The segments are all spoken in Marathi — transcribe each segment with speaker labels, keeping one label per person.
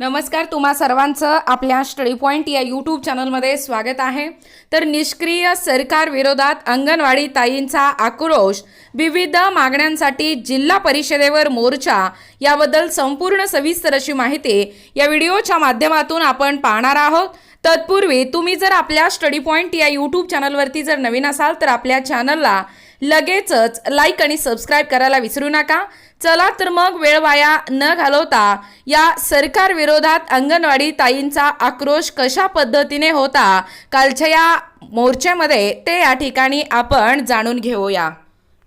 Speaker 1: नमस्कार तुम्हा सर्वांचं आपल्या स्टडी पॉईंट या यूट्यूब चॅनलमध्ये स्वागत आहे. तर निष्क्रिय सरकार विरोधात अंगणवाडी ताईंचा आक्रोश विविध मागण्यांसाठी जिल्हा परिषदेवर मोर्चा याबद्दल संपूर्ण सविस्तर अशी माहिती या व्हिडिओच्या माध्यमातून आपण पाहणार आहोत. तत्पूर्वी तुम्ही जर आपल्या स्टडी पॉईंट या यूट्यूब चॅनलवरती जर नवीन असाल तर आपल्या चॅनलला लगेचच लाईक आणि सबस्क्राईब करायला विसरू नका. चला तर मग वेळ वाया न घालवता या सरकार विरोधात अंगणवाडी ताईंचा आक्रोश कशा पद्धतीने होता कालच्या या मोर्चामध्ये ते या ठिकाणी आपण जाणून घेऊया.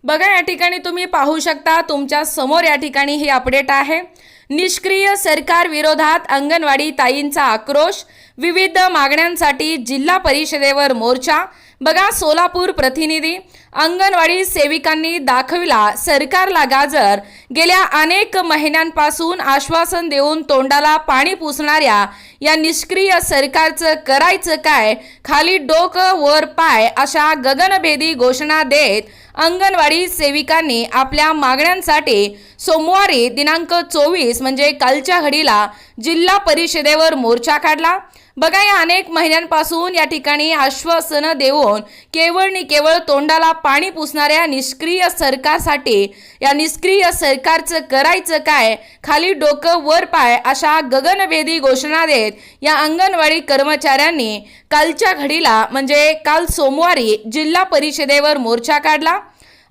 Speaker 1: बघा या ठिकाणी तुम्ही पाहू शकता तुमच्यासमोर या ठिकाणी हे अपडेट आहे. निष्क्रिय सरकार विरोधात अंगणवाडी ताईंचा आक्रोश. विविध मागण्यांसाठी जिल्हा परिषदेवर मोर्चा. बघा सोलापूर प्रतिनिधी अंगणवाडी सेविकांनी दाखविला सरकारला गाजर. गेल्या अनेक महिन्यांपासून आश्वासन देऊन तोंडाला पाणी पुसणाऱ्या या निष्क्रिय सरकारचं करायचं काय? खाली डोकं वर पाय अशा गगनभेदी घोषणा देत अंगणवाडी सेविकांनी आपल्या मागण्यांसाठी सोमवारी दिनांक चोवीस म्हणजे कालच्या घडीला जिल्हा परिषदेवर मोर्चा काढला. बघा या अनेक महिन्यांपासून या ठिकाणी आश्वासनं देऊन केवळ नि केवळ तोंडाला पाणी पुसणाऱ्या निष्क्रिय सरकारसाठी या निष्क्रिय सरकारचं करायचं काय खाली डोकं वर पाय अशा गगनभेदी घोषणा देत या अंगणवाडी कर्मचाऱ्यांनी कालच्या घडीला म्हणजे काल सोमवारी जिल्हा परिषदेवर मोर्चा काढला.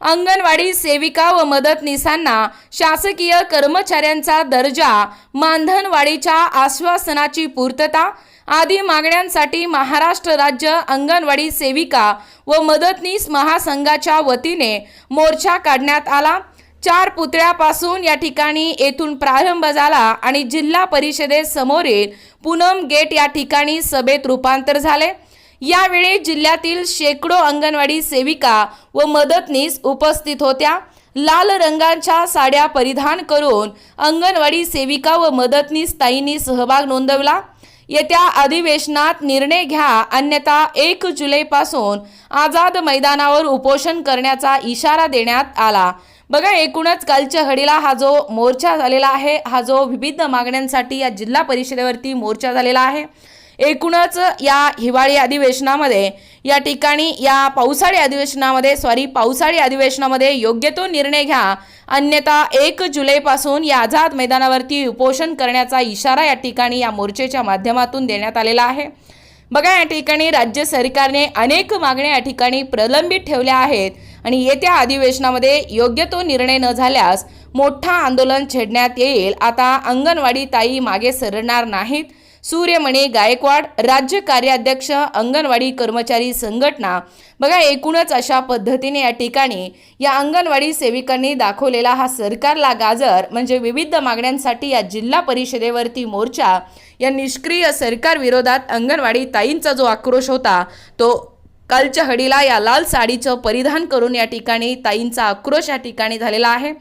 Speaker 1: अंगणवाडी सेविका व मदतनीसांना शासकीय कर्मचाऱ्यांचा दर्जा मानधनवाढीच्या आश्वासनाची पूर्तता आदी मागण्यांसाठी महाराष्ट्र राज्य अंगणवाडी सेविका व मदतनीस महासंघाच्या वतीने मोर्चा काढण्यात आला. चार पुतळ्यापासून या ठिकाणी येथून प्रारंभ झाला आणि जिल्हा परिषदेसमोरील पूनम गेट या ठिकाणी सभेत रूपांतर झाले. यावेळी जिल्ह्यातील शेकडो अंगणवाडी सेविका व मदतनीस उपस्थित होत्या. लाल रंगांच्या साड्या परिधान करून अंगणवाडी सेविका व मदतनीस ताईंनी सहभाग नोंदवला. येत्या अधिवेशनात निर्णय घ्या अन्यथा एक जुलैपासून आझाद मैदानावर उपोषण करण्याचा इशारा देण्यात आला. बघा एकूणच कालच्या घडीला हा जो मोर्चा झालेला आहे हा जो विविध मागण्यांसाठी या जिल्हा परिषदेवरती मोर्चा झालेला आहे. एकूणच या हिवाळी अधिवेशनामध्ये या ठिकाणी या पावसाळी अधिवेशनामध्ये सॉरी पावसाळी अधिवेशनामध्ये योग्य तो निर्णय घ्या. अन्यथा एक जुलैपासून या आझाद मैदानावरती उपोषण करण्याचा इशारा या ठिकाणी या मोर्चेच्या माध्यमातून देण्यात आलेला आहे. बघा या ठिकाणी राज्य सरकारने अनेक मागण्या या ठिकाणी प्रलंबित ठेवल्या आहेत आणि येत्या अधिवेशनामध्ये योग्य तो निर्णय न झाल्यास मोठा आंदोलन छेडण्यात येईल. आता अंगणवाडी ताई मागे सरणार नाहीत. सूर्यमणी गायकवाड राज्य कार्याध्यक्ष अंगणवाडी कर्मचारी संघटना. बघा एकूणच अशा पद्धतीने या ठिकाणी या अंगणवाडी सेविकांनी दाखवलेला हा सरकारला गाजर म्हणजे विविध मागण्यांसाठी या जिल्हा परिषदेवरती मोर्चा या निष्क्रिय सरकारविरोधात अंगणवाडी ताईंचा जो आक्रोश होता तो कालच्या हडीला या लाल साडीचं परिधान करून या ठिकाणी ताईंचा आक्रोश या ठिकाणी झालेला आहे.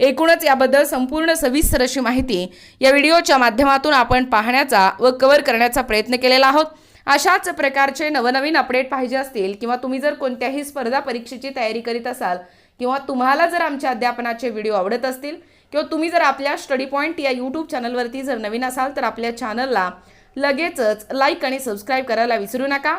Speaker 1: एकूणच याबद्दल संपूर्ण सविस्तर अशी माहिती या व्हिडिओच्या माध्यमातून आपण पाहण्याचा व कव्हर करण्याचा प्रयत्न केलेला आहोत. अशाच प्रकारचे नवनवीन अपडेट पाहिजे असतील किंवा तुम्ही जर कोणत्याही स्पर्धा परीक्षेची तयारी करीत असाल किंवा तुम्हाला जर आमच्या अध्यापनाचे व्हिडिओ आवडत असतील किंवा तुम्ही जर आपल्या स्टडी पॉईंट या यूट्यूब चॅनलवरती जर नवीन असाल तर आपल्या चॅनलला लगेचच लाईक आणि सबस्क्राईब करायला विसरू नका.